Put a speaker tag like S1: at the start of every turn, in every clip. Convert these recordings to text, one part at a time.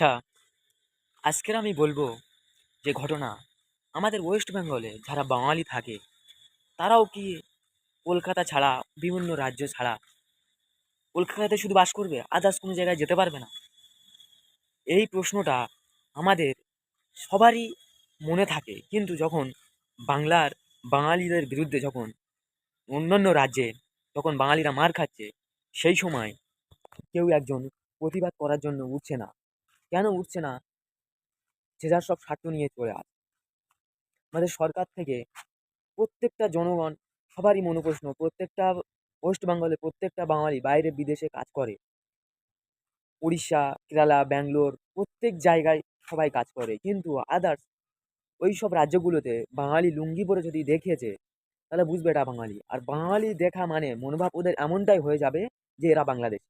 S1: আচ্ছা আজকের আমি বলব যে ঘটনা। আমাদের ওয়েস্ট বেঙ্গলে যারা বাঙালি থাকে, তারাও কি কলকাতা ছাড়া, বিভিন্ন রাজ্য ছাড়া কলকাতাতে শুধু বাস করবে? আদার্স কোনো জায়গায় যেতে পারবে না? এই প্রশ্নটা আমাদের সবারই মনে থাকে। কিন্তু যখন বাংলার বাঙালিদের বিরুদ্ধে যখন অন্যান্য রাজ্যে যখন বাঙালিরা মার খাচ্ছে, সেই সময় কেউ একজন প্রতিবাদ করার জন্য উঠছে না। কেন উঠছে না? যে যার সব স্বার্থ নিয়ে চলে আসে। আমাদের সরকার থেকে প্রত্যেকটা জনগণ সবারই মনোপ্রশ্ন প্রত্যেকটা ওয়েস্ট বেঙ্গলে প্রত্যেকটা বাঙালি বাইরে বিদেশে কাজ করে। উড়িষ্যা, কেরালা, ব্যাঙ্গালোর প্রত্যেক জায়গায় সবাই কাজ করে। কিন্তু আদার্স ওই সব রাজ্যগুলোতে বাঙালি লুঙ্গি পরে যদি দেখেছে তাহলে বুঝবে এটা বাঙালি। আর বাঙালি দেখা মানে মনোভাব ওদের এমনটাই হয়ে যাবে যে এরা বাংলাদেশ।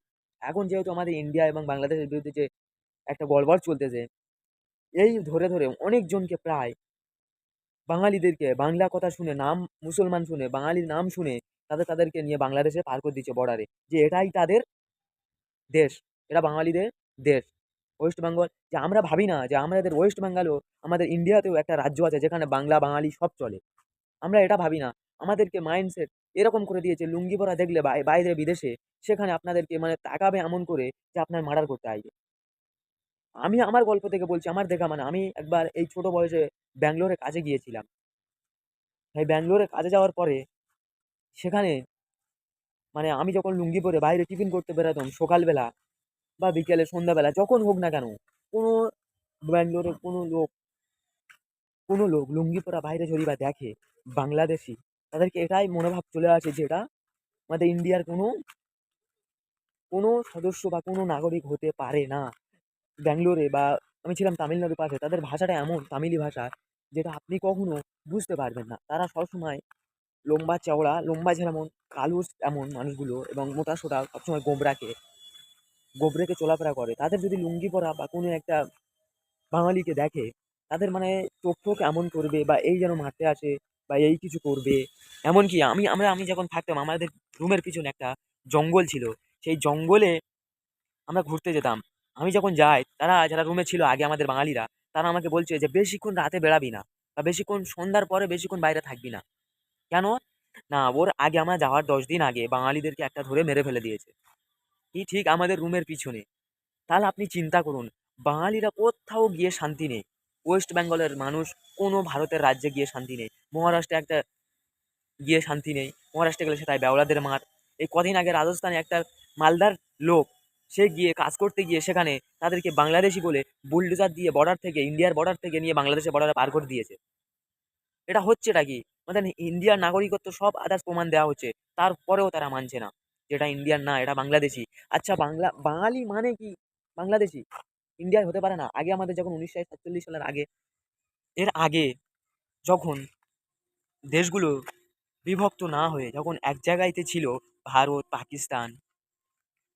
S1: এখন যেহেতু আমাদের ইন্ডিয়া এবং বাংলাদেশের বিরুদ্ধে যে একটা গড়বড় চলতেছে। এই ধরে ধরে অনেকজনকে প্রায় বাঙালিদেরকে বাংলা কথা শুনে, নাম মুসলমান শুনে, বাঙালির নাম শুনে তাদের, তাদেরকে নিয়ে বাংলাদেশে পার করে দিচ্ছে বর্ডারে যে এটাই তাদের দেশ এটা বাঙালিদের দেশ। ওয়েস্ট বেঙ্গল যে আমরা ভাবি না যে আমাদের ওয়েস্ট বেঙ্গলও আমাদের ইন্ডিয়াতেও একটা রাজ্য আছে যেখানে বাংলা, বাঙালি সব চলে। আমরা এটা ভাবি না। আমাদেরকে মাইন্ডসেট এরকম করে দিয়েছে, লুঙ্গি পরা দেখলে বাইরে বিদেশে, সেখানে আপনাদেরকে মানে তাকাবে এমন করে যে আপনার মার্ডার করতে আইবে আমি আমার গল্প থেকে বলছি, আমার দেখা মানে আমি একবার এই ছোট বয়সে ব্যাঙ্গালোরে কাজে গিয়েছিলাম। এই ব্যাঙ্গালোরে কাজে যাওয়ার পরে সেখানে মানে আমি যখন লুঙ্গি পরে বাইরে টিফিন করতে বেরোতাম সকালবেলা বা বিকেলে সন্ধ্যাবেলা, যখন হোক না কেন, কোনো ব্যাঙ্গালোরের কোনো লোক কোনো লোক লুঙ্গি পরা বাইরে যদি বা দেখে বাংলাদেশি, তাদেরকে এটাই মনোভাব চলে আসে যে এটা আমাদের ইন্ডিয়ার কোনো কোনো সদস্য বা কোনো নাগরিক হতে পারে না। ব্যাঙ্গালোরে বা আমি ছিলাম তামিলনাড়ুর পাশে, তাদের ভাষাটা এমন তামিলি ভাষা যেটা আপনি কখনো বুঝতে পারবেন না। তারা সবসময় লম্বা চওড়া, লম্বা যেমন কালো এমন মানুষগুলো এবং মোটা সোটা সবসময় গোবরাকে, গোবরেকে চলাফেরা করে। তাদের যদি লুঙ্গি পরা বা কোনো একটা বাঙালিকে দেখে, তাদের মানে চোখ টোখ এমন করবে বা এই যেন মারতে আসে বা এই কিছু করবে, এমনকি আমি, আমরা, আমি যখন থাকতাম, আমাদের রুমের পিছনে একটা জঙ্গল ছিল। সেই জঙ্গলে আমরা ঘুরতে যেতাম। আমি যখন যাই, তারা, যারা রুমে ছিল আগে আমাদের বাঙালিরা, তারা আমাকে বলছে যে, বেশিক্ষণ রাতে বেড়াবি না বা বেশিক্ষণ সন্ধ্যার পরে বেশিক্ষণ বাইরে থাকবি না। কেন? না, ওর আগে আমরা যাওয়ার দশ দিন আগে বাঙালিদেরকে একটা ধরে মেরে ফেলে দিয়েছে। কি ঠিক আমাদের রুমের পিছনে। তাহলে আপনি চিন্তা করুন, বাঙালিরা কোথাও গিয়ে শান্তি নেই। ওয়েস্ট বেঙ্গলের মানুষ কোনো ভারতের রাজ্যে গিয়ে শান্তি নেই। মহারাষ্ট্রে একটা গিয়ে শান্তি নেই। মহারাষ্ট্রে গেলে সেটাই বেওলাদের মার এই কদিন আগে রাজস্থানে একটা মালদার লোক সে গিয়ে কাজ করতে গিয়ে সেখানে তাদেরকে বাংলাদেশি বলে বুলডোজার দিয়ে বর্ডার থেকে ইন্ডিয়ার বর্ডার থেকে নিয়ে বাংলাদেশের বর্ডারে পার করে দিয়েছে। এটা হচ্ছেটা কি? মানে ইন্ডিয়ার নাগরিকত্ব সব আদার্স প্রমাণ দেওয়া হচ্ছে, তারপরেও তারা মানছে না। যেটা ইন্ডিয়ান না, এটা বাংলাদেশি। আচ্ছা বাংলা, বাঙালি মানে কি? বাংলাদেশি? ইন্ডিয়ার হতে পারে না। আগে আমাদের যখন উনিশশো সাতচল্লিশ সালের আগে, এর আগে যখন দেশগুলো বিভক্ত না হয়ে, যখন এক জায়গায়তে ছিল ভারত, পাকিস্তান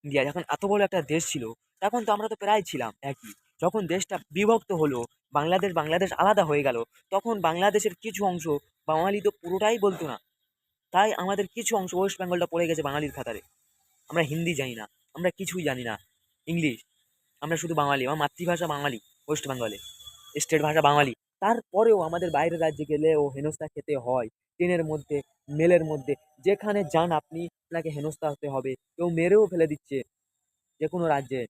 S1: ইন্ডিয়া। যখন এত বড় একটা দেশ ছিল, তখন তো আমরা তো প্রায় ছিলাম একই। যখন দেশটা বিভক্ত হলো, বাংলাদেশ বাংলাদেশ আলাদা হয়ে গেল, তখন বাংলাদেশের কিছু অংশ বাঙালি তো পুরোটাই বলতো না। তাই আমাদের কিছু অংশ ওয়েস্ট বেঙ্গলটা পড়ে গেছে বাঙালির খাতারে। আমরা হিন্দি জানি না, আমরা কিছুই জানি না। ইংলিশ, আমরা শুধু বাঙালি, আমার মাতৃভাষা বাঙালি ওয়েস্ট বেঙ্গলে, স্টেট ভাষা বাঙালি। তারপরেও আমাদের বাইরের রাজ্যে গেলেও হেনস্থা খেতে হয়। ট্রেনের মধ্যে, মেলের মধ্যে, যেখানে যান আপনি আপনাকে হেনস্থা হতে হবে। কেউ মেরেও ফেলে দিচ্ছে যে কোনো রাজ্যে।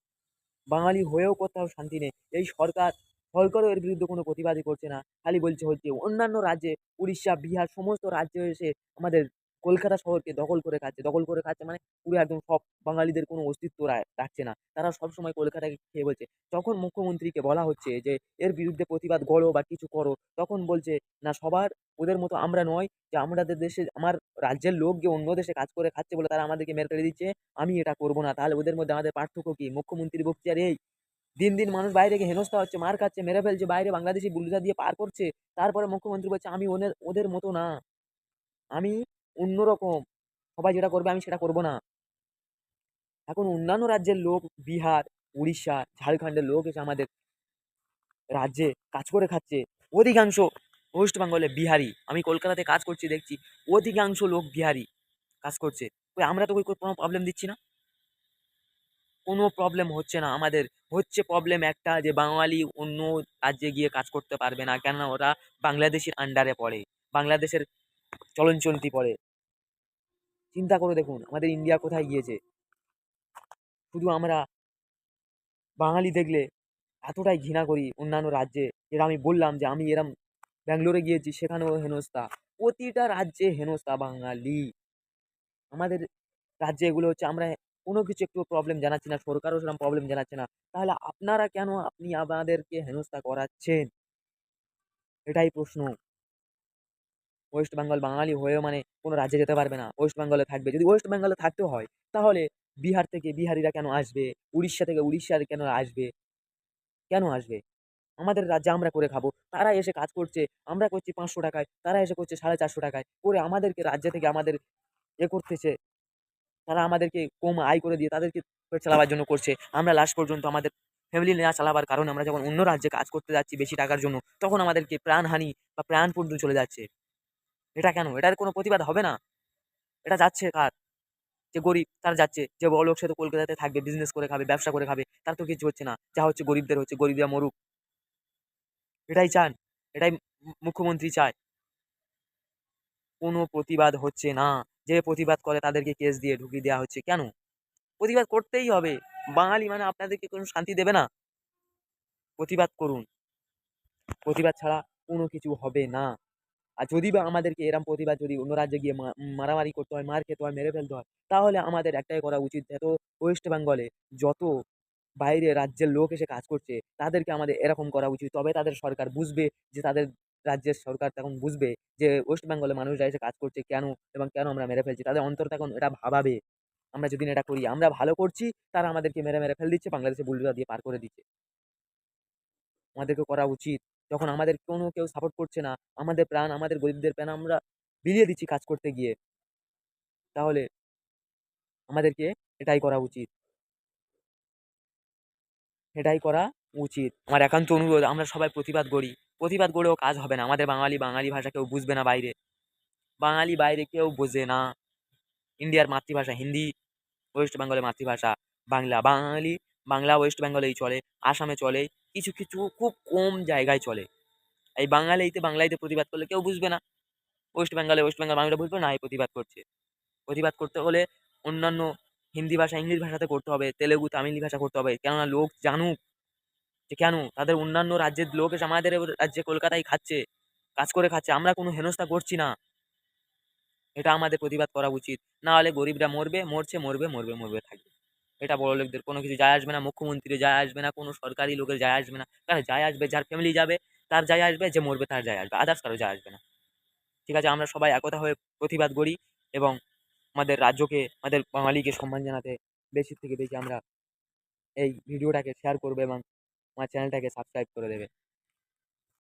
S1: বাঙালি হয়েও কোথাও শান্তি নেই। এই সরকার, সরকারও এর বিরুদ্ধে কোনো প্রতিবাদই করছে না। খালি বলছে হচ্ছে, অন্যান্য রাজ্যে, উড়িষ্যা, বিহার, সমস্ত রাজ্যে এসে আমাদের কলকাতা শহরকে দখল করে খাচ্ছে। দখল করে খাচ্ছে মানে পুরো একদম সব বাঙালিদের কোনো অস্তিত্ব রাখছে না। তারা সবসময় কলকাতাকে খেয়ে বলছে। যখন মুখ্যমন্ত্রীকে বলা হচ্ছে যে, এর বিরুদ্ধে প্রতিবাদ করো বা কিছু করো, তখন বলছে, না, সবার, ওদের মতো আমরা নয় যে আমাদের দেশে, আমার রাজ্যের লোক যে অন্য দেশে কাজ করে খাচ্ছে বলে তারা আমাদেরকে মেরে ফেলে দিচ্ছে, আমি এটা করব না। তাহলে ওদের মধ্যে আমাদের পার্থক্য কি? মুখ্যমন্ত্রী বকছে আর এই, দিন দিন মানুষ বাইরে গিয়ে হেনস্থা হচ্ছে, মার খাচ্ছে, মেরে ফেলছে, বাইরে বাংলাদেশি বুলডোজার দিয়ে পার করছে। তারপরে মুখ্যমন্ত্রী বলছে, আমি ওদের ওদের মতো না। আমি অন্যরকম। সবাই যেটা করবে আমি সেটা করব না। এখন অন্যান্য রাজ্যের লোক, বিহার, উড়িষ্যা, ঝাড়খণ্ডের লোক এসে আমাদের রাজ্যে কাজ করে খাচ্ছে। অধিকাংশ ওয়েস্ট বেঙ্গলে বিহারি। আমি কলকাতাতে কাজ করছি, দেখছি অধিকাংশ লোক বিহারি কাজ করছে। ওই আমরা তো ওই কোনো প্রবলেম দিচ্ছি না। কোনো প্রবলেম হচ্ছে না। আমাদের হচ্ছে প্রবলেম একটা যে বাঙালি অন্য রাজ্যে গিয়ে কাজ করতে পারবে না। কেননা ওরা বাংলাদেশের আন্ডারে পড়ে। বাংলাদেশের চলন চলতি পড়ে চিন্তা করে দেখুন, আমাদের ইন্ডিয়া কোথায় গিয়েছে। শুধু আমরা বাঙালি দেখলে এতটাই ঘৃণা করি অন্যান্য রাজ্যে। যেটা আমি বললাম যে আমি এরম ব্যাঙ্গালোরে গিয়েছি, সেখানেও হেনস্থা। প্রতিটা রাজ্যে হেনস্থা বাঙালি। আমাদের রাজ্যে এগুলো হচ্ছে আমরা কোনো কিছু একটু প্রবলেম জানাচ্ছি না, সরকারও সেরকম প্রবলেম জানাচ্ছে না। তাহলে আপনারা কেন আপনি আমাদেরকে হেনস্থা করাচ্ছেন? এটাই প্রশ্ন। ওয়েস্ট বেঙ্গল বাঙালি হয়েও মানে কোনো রাজ্যে যেতে পারবে না। ওয়েস্ট বেঙ্গলে থাকবে। যদি ওয়েস্ট বেঙ্গলে থাকতেও হয়, তাহলে বিহার থেকে বিহারিরা কেন আসবে? উড়িষ্যা থেকে উড়িষ্যার কেন আসবে? কেন আসবে? আমাদের রাজ্যে আমরা করে খাব। তারা এসে কাজ করছে, আমরা করছি পাঁচশো টাকায়, তারা এসে করছে সাড়ে চারশো টাকায়। করে আমাদেরকে রাজ্য থেকে আমাদের এ করতেছে। তারা আমাদেরকে কম আয় করে দিয়ে তাদেরকে চালাবার জন্য করছে। আমরা লাস্ট পর্যন্ত আমাদের ফ্যামিলি না চালাবার কারণে আমরা যখন অন্য রাজ্যে কাজ করতে যাচ্ছি বেশি টাকার জন্য, তখন আমাদেরকে প্রাণহানি বা প্রাণ পর্যন্ত চলে যাচ্ছে। এটা কেন? এটার কোনো প্রতিবাদ হবে না? এটা যাচ্ছে কার? যে গরিব, তার যাচ্ছে। যে বড়লোক, সে তো কলকাতাতে থাকবে বিজনেস করে খাবে, ব্যবসা করে খাবে। তার তো কিছু হচ্ছে না। যা হচ্ছে গরিবদের হচ্ছে, গরিবরা মরুক। এটাই চান, এটাই মুখ্যমন্ত্রী চায়। কোনো প্রতিবাদ হচ্ছে না। যে প্রতিবাদ করে তাদেরকে কেস দিয়ে ঢুকিয়ে দেওয়া হচ্ছে, কেন? প্রতিবাদ করতেই হবে। বাঙালি মানে আপনাদেরকে কোনো শান্তি দেবে না। প্রতিবাদ করুন। প্রতিবাদ ছাড়া কোনো কিছু হবে না। আর যদি বা আমাদেরকে এরম প্রতিবাদ যদি অন্য রাজ্যে গিয়ে মারামারি করতে হয়, মার খেতে হয়, মেরে ফেলতে হয়, তাহলে আমাদের একটাই করা উচিত যত ওয়েস্ট বেঙ্গলে যত বাইরে রাজ্যের লোক এসে কাজ করছে, তাদেরকে আমাদের এরকম করা উচিত। তবে তাদের সরকার বুঝবে যে তাদের রাজ্যের সরকার তখন বুঝবে যে ওয়েস্ট বেঙ্গলে মানুষরা এসে কাজ করছে কেন এবং কেন আমরা মেরে ফেলছি। তাদের অন্তর তখন এটা ভাবাবে। আমরা যদি এটা করি, আমরা ভালো করছি, তারা আমাদেরকে মেরে মেরে ফেল দিচ্ছে, বাংলাদেশে বুলডোজার দিয়ে পার করে দিচ্ছে। আমাদেরকে করা উচিত। যখন আমাদের কোনো কেউ সাপোর্ট করছে না, আমাদের প্রাণ, আমাদের গরিবদের প্রাণ আমরা বিলিয়ে দিচ্ছি কাজ করতে গিয়ে, তাহলে আমাদেরকে এটাই করা উচিত। এটাই করা উচিত। আমার একান্ত অনুরোধ, আমরা সবাই প্রতিবাদ করি। প্রতিবাদ করেও কাজ হবে না। আমাদের বাঙালি বাঙালি ভাষা কেউ বুঝবে না বাইরে। বাঙালি বাইরে কেউ বোঝে না। ইন্ডিয়ার মাতৃভাষা হিন্দি, ওয়েস্ট বেঙ্গলের মাতৃভাষা বাংলা। বাঙালি বাংলা, ওয়েস্ট বেঙ্গলেই চলে, আসামে চলে, কিছু কিছু খুব কম জায়গায় চলে। এই বাঙালিতে, বাংলাইতে প্রতিবাদ করলে কেউ বুঝবে না। ওয়েস্ট বেঙ্গলে ওয়েস্ট বেঙ্গল বাংলা বুঝবে না, এই প্রতিবাদ করছে। প্রতিবাদ করতে হলে অন্যান্য হিন্দি ভাষা, ইংলিশ ভাষাতে করতে হবে, তেলেগু, তামিল ভাষা করতে হবে। কেননা লোক জানুক যে কেন, তাদের অন্যান্য রাজ্যের লোক এসে আমাদের রাজ্যে কলকাতায় খাচ্ছে, কাজ করে খাচ্ছে, আমরা কোনো হেনস্থা করছি না। এটা আমাদের প্রতিবাদ করা উচিত। না হলে গরিবরা মরবে, মরছে, মরবে মরবে মরবে, থাকবে। এটা বড় লোকদের, কোনো কিছু যায় আসবে না, মুখ্যমন্ত্রী যায় আসবে না, কোনো সরকারি লোকের যায় আসবে না। কারণ যায় আসবে, যার ফ্যামিলি যাবে, তার যায় আসবে, যে মরবে তার যায় আসবে আদার্স কারও যায় আসবে না। ঠিক আছে, আমরা সবাই একতা হয়ে প্রতিবাদ করি এবং আমাদের রাজ্যকে, আমাদের বাঙালিকে সম্মান জানাতে বেশি থেকে বেশি আমরা এই ভিডিওটাকে শেয়ার করবে এবং আমার চ্যানেলটাকে সাবস্ক্রাইব করে দেবে।